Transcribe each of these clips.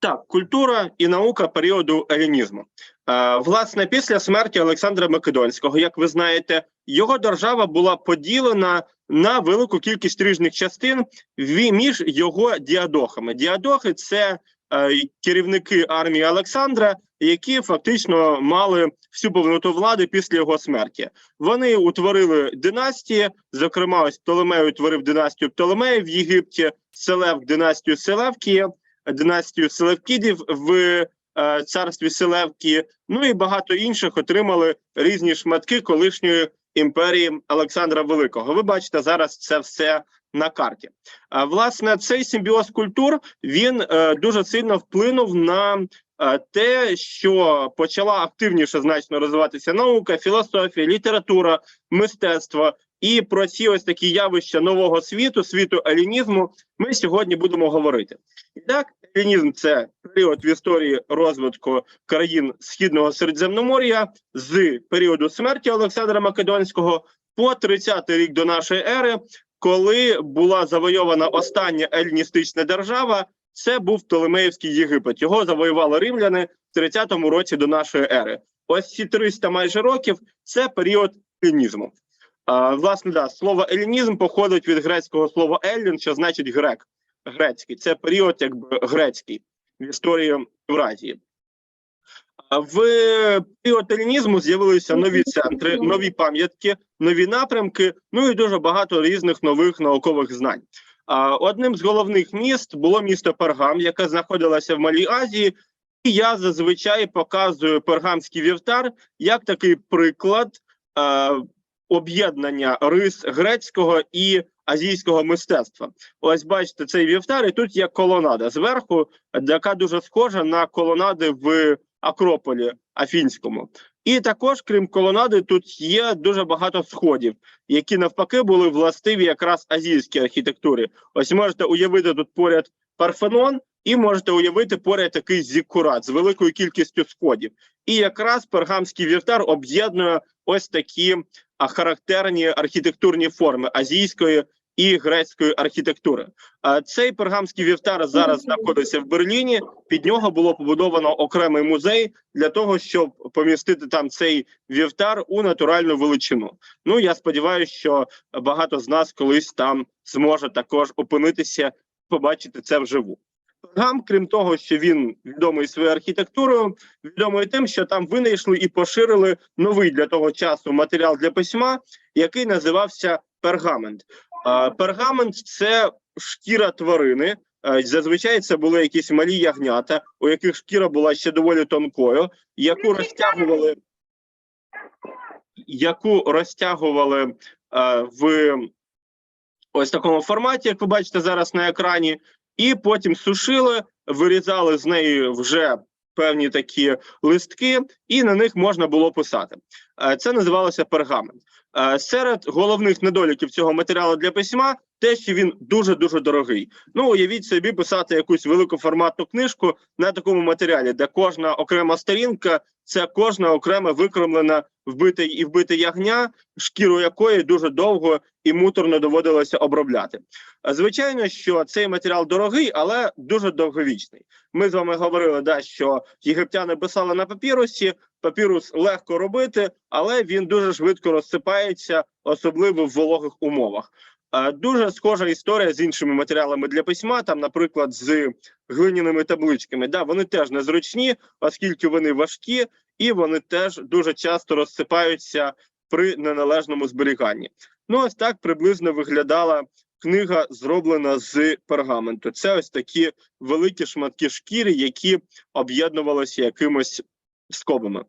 Так, культура і наука періоду елінізму. Е, власне, після смерті Олександра Македонського, як ви знаєте, його держава була поділена на велику кількість різних частин між його діадохами. Діадохи це е, керівники армії Олександра, які фактично мали всю повноту влади після його смерті. Вони утворили династії. Зокрема, ось Птолемей утворив династію Птолемеїв в Єгипті, Селевк династію Селевкія, династію Селевкідів в е, царстві Селевкії. Ну і багато інших отримали різні шматки колишньої імперії Олександра Великого. Ви бачите зараз це все на карті. А власне, цей симбіоз культур він е, дуже сильно вплинув на е, те, що почала активніше значно розвиватися наука, філософія, література, мистецтво. І про ці ось такі явища нового світу, світу елінізму, ми сьогодні будемо говорити. І так, елінізм це період в історії розвитку країн Східного Середземномор'я з періоду смерті Олександра Македонського по 30-й рік до нашої ери, коли була завойована остання еліністична держава. Це був Птолемеївський Єгипет. Його завоювали римляни в 30-му році до нашої ери. Ось ці 300 майже років це період елінізму. Власне, да, слово елінізм походить від грецького слова еллін, що значить грек, грецький. Це період, якби грецький в історії Євразії. В період елінізму з'явилися нові центри, нові пам'ятки, нові напрямки, ну і дуже багато різних нових наукових знань. Одним з головних міст було місто Пергам, яке знаходилося в Малій Азії. І я зазвичай показую пергамський вівтар як такий приклад об'єднання рис грецького і азійського мистецтва. Ось бачите цей вівтар, і тут є колонада зверху, яка дуже схожа на колонади в Акрополі Афінському. І також, крім колонади, тут є дуже багато сходів, які навпаки були властиві якраз азійській архітектурі. Ось можете уявити тут поряд Парфенон, і можете уявити поряд такий зіккурат з великою кількістю сходів. І якраз пергамський вівтар об'єднує ось такі характерні архітектурні форми азійської і грецької архітектури. А, Цей пергамський вівтар зараз знаходиться в Берліні. Під нього було побудовано окремий музей для того, щоб помістити там цей вівтар у натуральну величину. Ну я сподіваюся, що багато з нас колись там зможе також опинитися, побачити це вживу. Пергам, крім того, що він відомий своєю архітектурою, відомий тим, що там винайшли і поширили новий для того часу матеріал для письма, який називався пергамент. Пергамент це шкіра тварини. Зазвичай це були якісь малі ягнята, у яких шкіра була ще доволі тонкою, яку розтягували, яку розтягували в ось такому форматі, як ви бачите зараз на екрані, і потім сушили, вирізали з неї вже певні такі листки, і на них можна було писати. Е, Це називалося пергамент. Е, Серед головних недоліків цього матеріалу для письма те, що він дуже дуже дорогий. Ну уявіть собі, писати якусь великоформатну книжку на такому матеріалі, де кожна окрема сторінка це кожна окрема викремлена вбите і вбити ягня, шкіру якої дуже довго і муторно доводилося обробляти. Звичайно, що цей матеріал дорогий, але дуже довговічний. Ми з вами говорили, да, що єгиптяни писали на папірусі. Папірус легко робити, але він дуже швидко розсипається, особливо в вологих умовах. Е, Дуже схожа історія з іншими матеріалами для письма. Там, наприклад, з глиняними табличками. Да, вони теж незручні, оскільки вони важкі, і вони теж дуже часто розсипаються при неналежному зберіганні. Ну, ось так приблизно виглядала книга, зроблена з пергаменту. Це ось такі великі шматки шкіри, які об'єднувалися якимось скобами.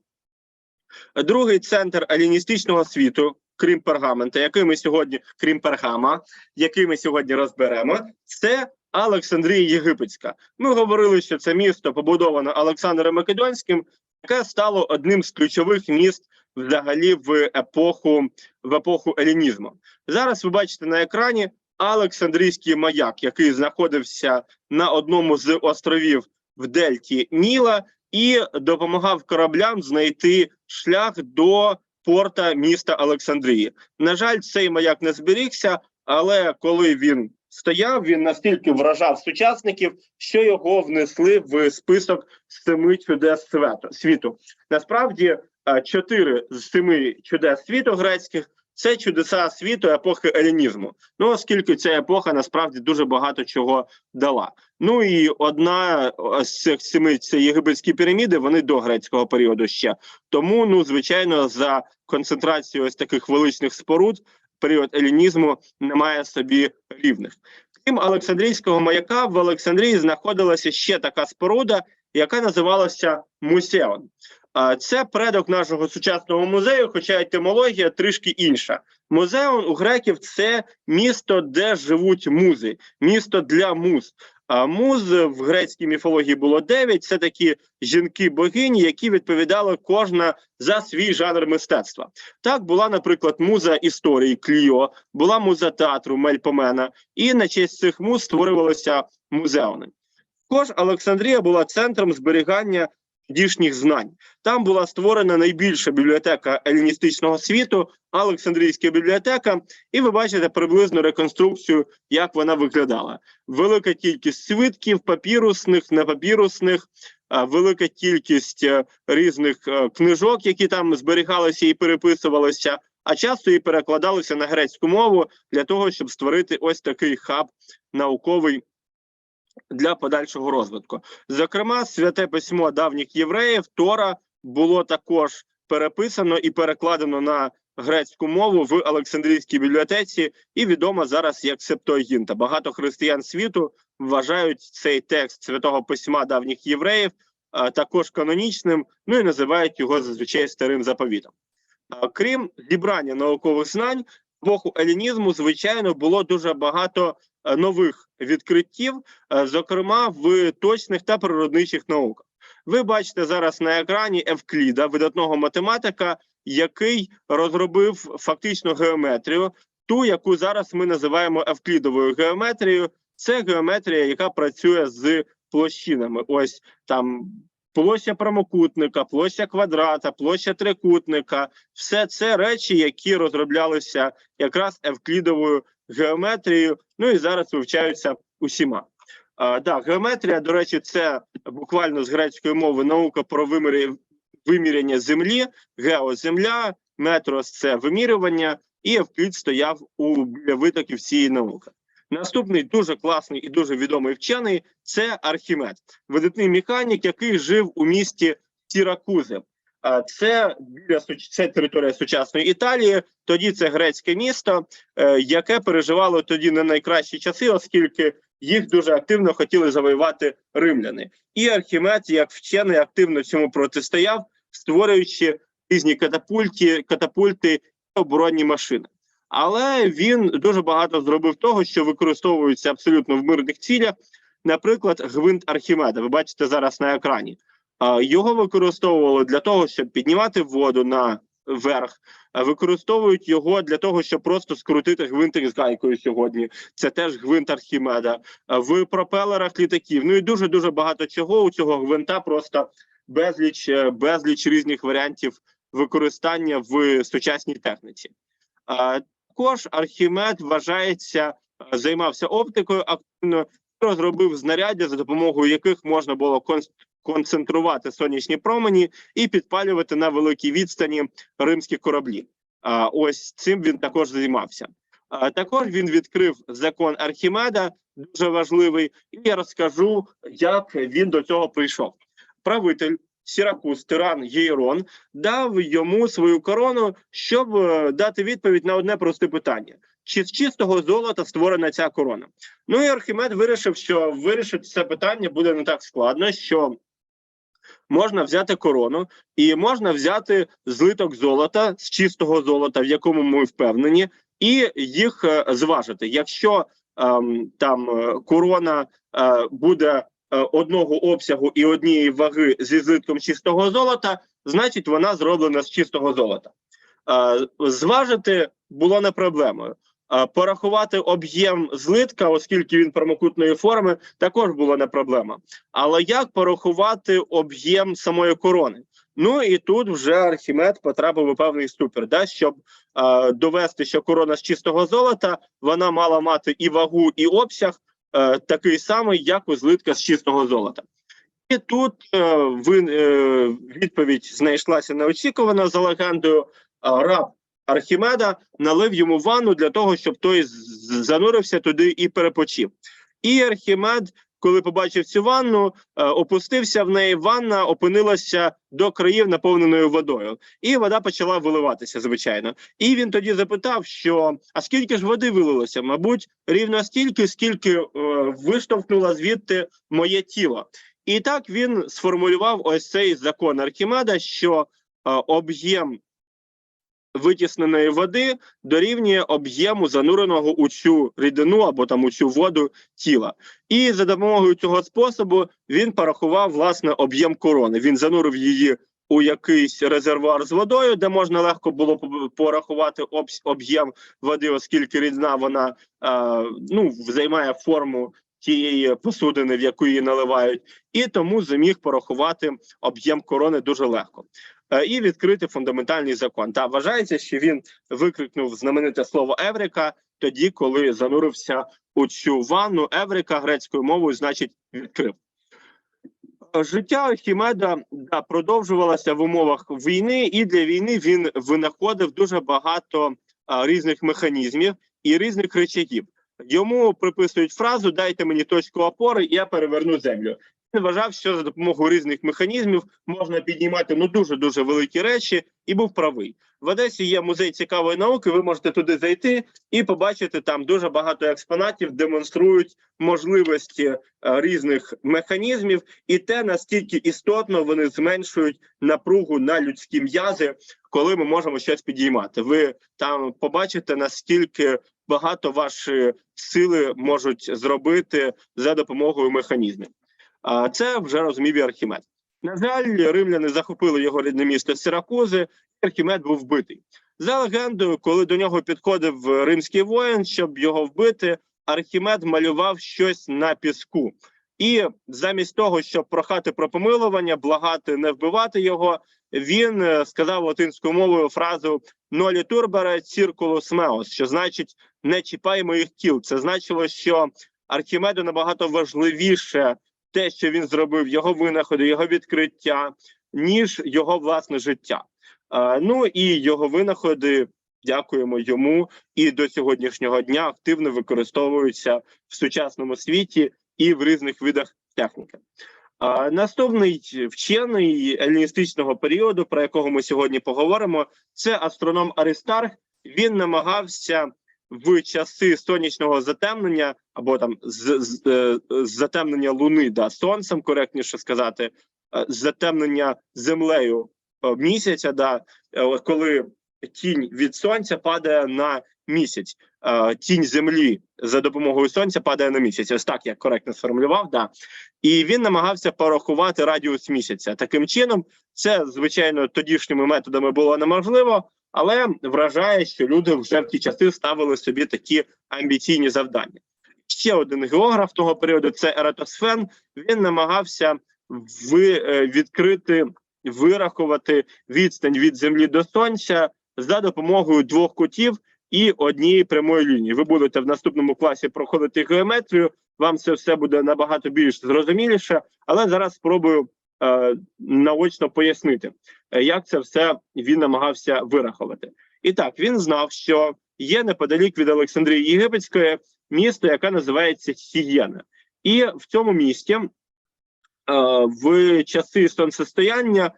Другий центр аліністичного світу, крім пергамента, який ми сьогодні, крім пергама, який ми сьогодні розберемо, це Олександрія Єгипетська. Ми говорили, що це місто побудоване Олександром Македонським, яке стало одним з ключових міст взагалі в епоху в епоху елінізму. Зараз ви бачите на екрані Олександрійський маяк, який знаходився на одному з островів в Дельті Ніла, і допомагав кораблям знайти шлях до порта міста Олександрії. На жаль, цей маяк не зберігся, але коли він стояв, він настільки вражав сучасників, що його внесли в список семи чудес світу. Насправді, е, чотири з семи чудес світу грецьких це чудеса світу епохи елінізму. Ну, оскільки ця епоха насправді дуже багато чого дала. Ну і одна з цих семи це єгипетські піраміди. Вони до грецького періоду ще. Тому, ну звичайно, за концентрацією ось таких величних споруд період елінізму не має собі рівних. Крім Олександрійського маяка, в Олександрії знаходилася ще така споруда, яка називалася Мусеон. Це предок нашого сучасного музею, хоча етимологія трішки інша. Музеон у греків це місто, де живуть музи, місто для муз. А муз в грецькій міфології було дев'ять. Це такі жінки-богині, які відповідали кожна за свій жанр мистецтва. Так була, наприклад, муза історії Кліо, була муза театру Мельпомена, і на честь цих муз створювалися музеони. Також Олександрія була центром зберігання тодішніх знань. Там була створена найбільша бібліотека еліністичного світу, Олександрійська бібліотека, і ви бачите приблизну реконструкцію, як вона виглядала. Велика кількість свитків, папірусних, непапірусних, велика кількість е, різних е, книжок, які там зберігалися і переписувалися, а часто і перекладалися на грецьку мову для того, щоб створити ось такий хаб науковий для подальшого розвитку. Зокрема, святе письмо давніх євреїв Тора було також переписано і перекладено на грецьку мову в Олександрійській бібліотеці, і відомо зараз як Септуагінта. Багато християн світу вважають цей текст святого письма давніх євреїв а, також канонічним, ну і називають його зазвичай старим заповітом. А, Крім зібрання наукових знань, в епоху елінізму, звичайно, було дуже багато е, нових відкриттів, е, зокрема в точних та природничих науках. Ви бачите зараз на екрані Евкліда, видатного математика, який розробив фактично геометрію, ту, яку зараз ми називаємо евклідовою геометрією. Це геометрія, яка працює з площинами. Ось там площа прямокутника, площа квадрата, площа трикутника. Все це речі, які розроблялися якраз евклідовою геометрією. Ну і зараз вивчаються усіма. А, да, геометрія, до речі, це буквально з грецької мови наука про вимірі, виміряння землі, геоземля, метрос це вимірювання, і Евклід стояв у витоків цієї науки. Наступний дуже класний і дуже відомий вчений це Архімед, видатний механік, який жив у місті Сіракузи. Це біля це територія сучасної Італії. Тоді це грецьке місто, е, яке переживало тоді не найкращі часи, оскільки їх дуже активно хотіли завоювати римляни. І Архімед, як вчений, активно цьому протистояв, створюючи різні катапульти, катапульти і оборонні машини. Але він дуже багато зробив того, що використовується абсолютно в мирних цілях. Наприклад, гвинт Архімеда. Ви бачите зараз на екрані. Його використовували для того, щоб піднімати воду на верх. Використовують його для того, щоб просто скрутити гвинтик з гайкою сьогодні. Це теж гвинт Архімеда. В пропелерах літаків. Ну і дуже дуже багато чого у цього гвинта. Просто безліч е, безліч різних варіантів використання в сучасній техніці. Також Архімед вважається, е, займався оптикою активно, розробив знаряддя, за допомогою яких можна було кон- концентрувати сонячні промені і підпалювати на великій відстані римські кораблі. А ось цим він також займався. А також він відкрив закон Архімеда, дуже важливий, і я розкажу, як він до цього прийшов. Правитель Сіракуз, тиран Єйрон, дав йому свою корону, щоб е, дати відповідь на одне просте питання: чи з чистого золота створена ця корона? Ну і Архімед вирішив, що вирішити це питання буде не так складно, що можна взяти корону і можна взяти злиток золота з чистого золота, в якому ми впевнені, і їх е, зважити. Якщо ем, там е, корона е, буде е, одного обсягу і однієї ваги зі злитком чистого золота, значить вона зроблена з чистого золота. Зважити було не проблемою. Порахувати об'єм злитка, оскільки він прямокутної форми, також була не проблема. Але як порахувати об'єм самої корони? Ну і тут вже Архімед потрапив у певний ступір, да, щоб е, довести, що корона з чистого золота вона мала мати і вагу, і обсяг е, такий самий, як у злитка з чистого золота. І тут е, ви, е, відповідь знайшлася неочікувано за легендою. Раб Архімеда налив йому ванну для того, щоб той занурився туди і перепочив. І Архімед, коли побачив цю ванну, е, опустився в неї. Ванна опинилася до країв наповненою водою, і вода почала виливатися, звичайно. І він тоді запитав, що а скільки ж води вилилося? Мабуть, рівно стільки, скільки е, виштовхнуло звідти моє тіло. І так він сформулював ось цей закон Архімеда, що е, об'єм витісненої води дорівнює об'єму зануреного у цю рідину або там у цю воду тіла. І за допомогою цього способу він порахував власне об'єм корони. Він занурив її у якийсь резервуар з водою, де можна легко було порахувати об'єм води, оскільки рідина вона е, ну займає форму тієї посудини, в яку її наливають, і тому зміг порахувати об'єм корони дуже легко. Е, І відкрити фундаментальний закон. Та вважається, що він викрикнув знамените слово Еврика тоді, коли занурився у цю ванну. Еврика грецькою мовою значить відкрив. Життя Архімеда да, продовжувалося в умовах війни, і для війни він винаходив дуже багато а, різних механізмів і різних речагів. Йому приписують фразу Дайте мені точку опори, я переверну землю. Вважав, що за допомогою різних механізмів можна піднімати ну дуже дуже великі речі, і був правий. В Одесі є музей цікавої науки. Ви можете туди зайти і побачити там дуже багато експонатів, демонструють можливості е, різних механізмів, і те наскільки істотно вони зменшують напругу на людські м'язи, коли ми можемо щось підіймати. Ви там побачите наскільки багато ваші сили можуть зробити за допомогою механізмів. Це вже розумів і Архімед. На жаль, римляни захопили його рідне місто Сиракузи. і Архімед був вбитий. За легендою, коли до нього підходив римський воїн, щоб його вбити, Архімед малював щось на піску. І замість того, щоб прохати про помилування, благати не вбивати його, він е, сказав латинською мовою фразу «Нолі турбере ціркулус меос», що значить не чіпай моїх тіл. Це значило, що Архімеду набагато важливіше те, що він зробив, його винаходи, його відкриття, ніж його власне життя. Ну і його винаходи, дякуємо йому, і до сьогоднішнього дня активно використовуються в сучасному світі і в різних видах техніки. Наступний вчений еліністичного періоду, про якого ми сьогодні поговоримо, це астроном Аристарх. Він намагався в часи сонячного затемнення або там з, з, е, з затемнення Луни, да, сонцем, коректніше сказати, е, затемнення землею е, місяця, да, коли тінь від сонця падає на місяць, тінь землі за допомогою сонця падає на місяць. Ось так я коректно сформулював. Да. І він намагався порахувати радіус місяця. Таким чином, це звичайно тодішніми методами було неможливо. Але вражає, що люди вже в ті часи ставили собі такі амбіційні завдання. Ще один географ того періоду це Ератосфен. Він намагався ви, е, відкрити, вирахувати відстань від землі до сонця за допомогою двох кутів і однієї прямої лінії. Ви будете в наступному класі проходити геометрію. Вам це все буде набагато більш зрозуміліше, але зараз спробую наочно пояснити, е, як це все він намагався вирахувати. І так він знав, що є неподалік від Олександрії Єгипетської місто, яке називається Сієна, і в цьому місті е, в часи сонцестояння е,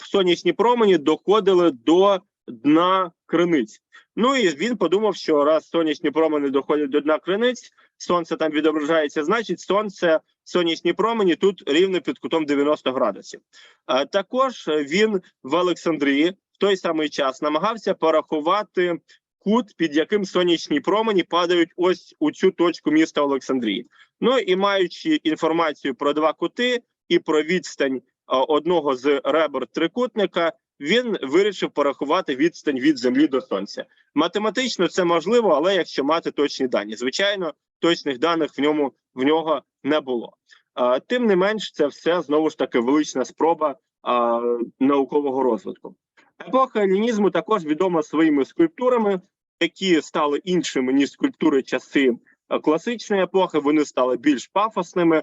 сонячні промені доходили до дна криниць. Ну і він подумав, що раз сонячні промені доходять до дна криниць, сонце там відображається, значить, сонце, сонячні промені тут рівно під кутом 90 градусів. Е, також він в Олександрії в той самий час намагався порахувати кут, під яким сонячні промені падають ось у цю точку міста Олександрії. Ну і маючи інформацію про два кути і про відстань е, одного з ребер трикутника, він вирішив порахувати відстань від землі до сонця. Математично це можливо, але якщо мати точні дані, звичайно, точних даних в ньому в нього не було. Тим не менш, це все знову ж таки велична спроба а, наукового розвитку. Епоха елінізму також відома своїми скульптурами, які стали іншими ніж скульптури часи класичної епохи. Вони стали більш пафосними.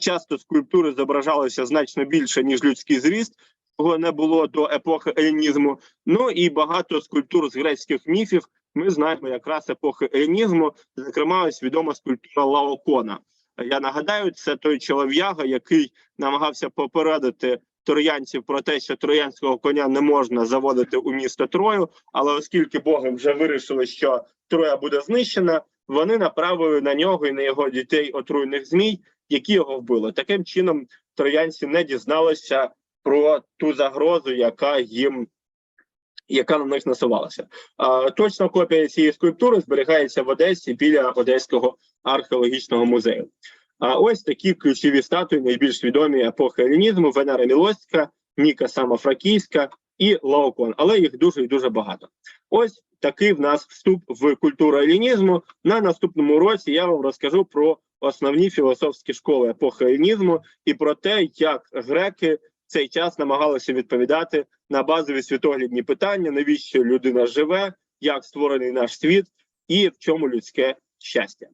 Часто скульптури зображалися значно більше ніж людський зріст, чого не було до епохи елінізму. Ну і багато скульптур з грецьких міфів. Ми знаємо якраз епохи елінізму. Зокрема, ось відома скульптура Лаокона. Я нагадаю, це той чолов'яга, який намагався попередити троянців про те, що троянського коня не можна заводити у місто Трою. Але оскільки боги вже вирішили, що Троя буде знищена, вони направили на нього і на його дітей отруйних змій, які його вбили. Таким чином, троянці не дізналися про ту загрозу, яка їм яка на них насувалася. А, точна копія цієї скульптури зберігається в Одесі біля Одеського археологічного музею. А ось такі ключові статуї, найбільш відомі епохи елінізму: Венера Мілоська, Ніка Самофракійська і Лаокон. Але їх дуже і дуже багато. Ось такий в нас вступ в культуру елінізму. На наступному році я вам розкажу про основні філософські школи епохи елінізму і про те, як греки цей час намагалися відповідати на базові світоглядні питання, навіщо людина живе, як створений наш світ і в чому людське щастя.